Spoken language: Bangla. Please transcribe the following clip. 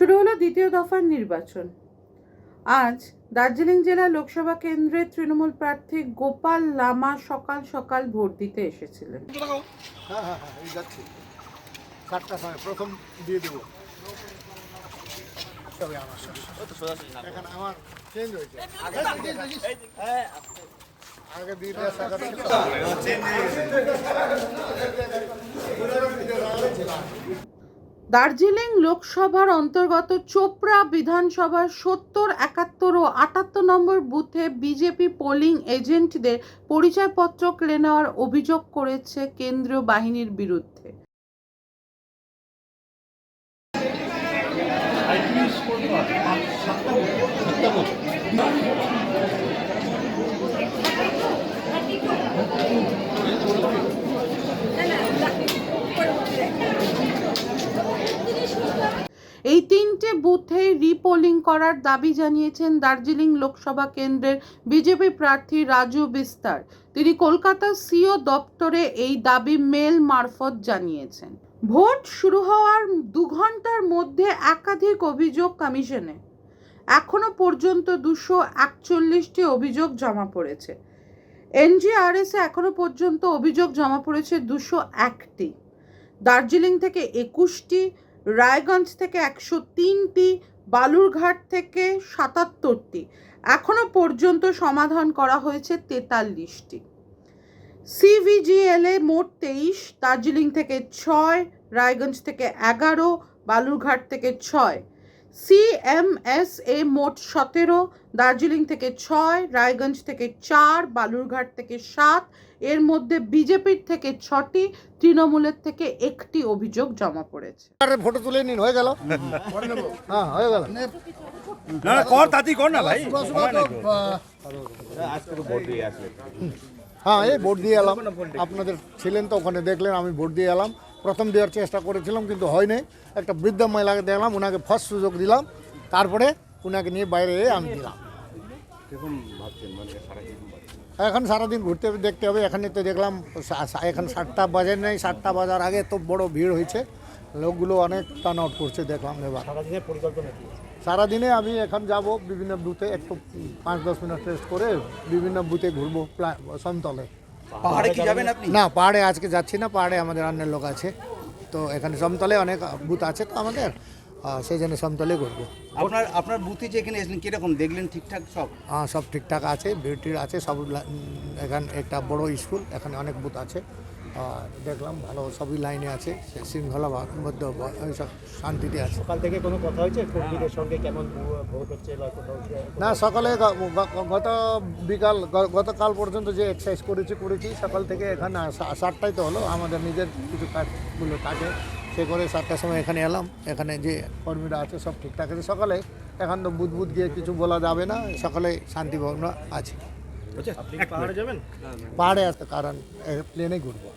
শুরু হলো দ্বিতীয় দফার নির্বাচন। আজ দার্জিলিং জেলা লোকসভা কেন্দ্রের তৃণমূল প্রার্থী গোপাল লামা সকাল সকাল ভোট দিতে এসেছিলেন। হ্যাঁ হ্যাঁ হ্যাঁ আগে দিয়ে দার্জিলিং লোকসভার অন্তর্গত চোপড়া বিধানসভার সত্তর, একাত্তর ও আটাত্তর নম্বর বুথে বিজেপি পোলিং এজেন্টদের পরিচয়পত্র কেড়ে নেওয়ার অভিযোগ করেছে কেন্দ্রীয় বাহিনীর বিরুদ্ধে এই তিনটে বুথে রিপোলিং করার দাবি জানিয়েছেন দার্জিলিং লোকসভা কেন্দ্রের বিজেপি প্রার্থী রাজু বিস্তার। তিনি কলকাতা সিও দপ্তরে এই দাবি মেল মারফত জানিয়েছেন। ভোট শুরু হওয়ার দু ঘণ্টার মধ্যে একাধিক অভিযোগ কমিশনে। এখনও পর্যন্ত দুশো একচল্লিশটি অভিযোগ জমা পড়েছে। এনজিআরএসে এখনও পর্যন্ত অভিযোগ জমা পড়েছে দুশো একটি। দার্জিলিং থেকে একুশটি রায়গঞ্জ থেকে একশো তিনটি, বালুরঘাট থেকে সাতাত্তরটি। এখনও পর্যন্ত সমাধান করা হয়েছে তেতাল্লিশটি। সিভিজিএলে মোট তেইশ, দার্জিলিং থেকে ছয়, রায়গঞ্জ থেকে এগারো, বালুরঘাট থেকে ছয়। সিএমএস এ মোট সতেরো, দার্জিলিং থেকে ছয়, রায়গঞ্জ থেকে চার, বালুরঘাট থেকে সাত এর মধ্যে বিজেপির থেকে ছটি তৃণমূলের থেকে একটি অভিযোগ জমা পড়েছে। ফটো তুলে নিন হয়ে গেল। হ্যাঁ হয়ে গেল। না না কর তাতি কর না ভাই। সময় নাই তো। হ্যাঁ এই ভোট দিয়ে এলাম। আপনাদের ছিলেন তো ওখানে দেখলেন আমি ভোট দিয়ে এলাম। প্রথম দেওয়ার চেষ্টা করেছিলাম কিন্তু হয়নি একটা বৃদ্ধ মহিলাকে দেখলাম ওনাকে ফার্স্ট সুযোগ দিলাম। তারপরে ওনাকে নিয়ে বাইরে আমি দিলাম এখন সারাদিন ঘুরতে দেখতে হবে। এখানে তো দেখলাম এখন সাতটা বাজে নেই সাতটা বাজার আগে তো বড় ভিড় হয়েছে। লোকগুলো অনেক টার্ন আউট করছে দেখলাম এবার। সারাদিনে আমি এখন যাব বিভিন্ন বুথে একটু পাঁচ দশ মিনিট টেস্ট করে বিভিন্ন বুথে ঘুরবো সমতলে। পাহাড়ে কি যাবেন আপনি? না পাহাড়ে আজকে যাচ্ছি না পাহাড়ে আমাদের অন্য লোক আছে। তো এখানে সমতলে অনেক বুথ আছে তো আমাদের। সেই জন্য সমতলে ঘুরবো। আপনার আপনার বুথে যে এখানে এসেছেন কীরকম? দেখলেন ঠিকঠাক সব? হ্যাঁ সব ঠিকঠাক আছে বিউটির আছে সব এখানে একটা বড় স্কুল এখানে অনেক বুথ আছে। দেখলাম ভালো সবই লাইনে আছে সে শৃঙ্খলা বা- মধ্যে শান্তিতে আছে। সকাল থেকে কোনো কথা হয়েছে? কর্মীদের সঙ্গে কেমন ভোট হচ্ছে বা কোথাও না সকালে গত বিকাল গতকাল পর্যন্ত যে এক্সারসাইজ করেছি করেছি সকাল থেকে এখানে সা- সাতটায় তো হলো আমাদের নিজের কিছু কাজগুলো থাকে। সে করে সাতটার সময় এখানে এলাম। এখানে যে কর্মীরা আছে সব ঠিকঠাক আছে। সকালে এখন তো বুধ বুধ গিয়ে কিছু বলা যাবে না। সকালে শান্তি ভাবনা আছে। আপনি পাহাড়ে যাবেন? পাহাড়ে আছে কারণ প্লেনে ঘুরবো।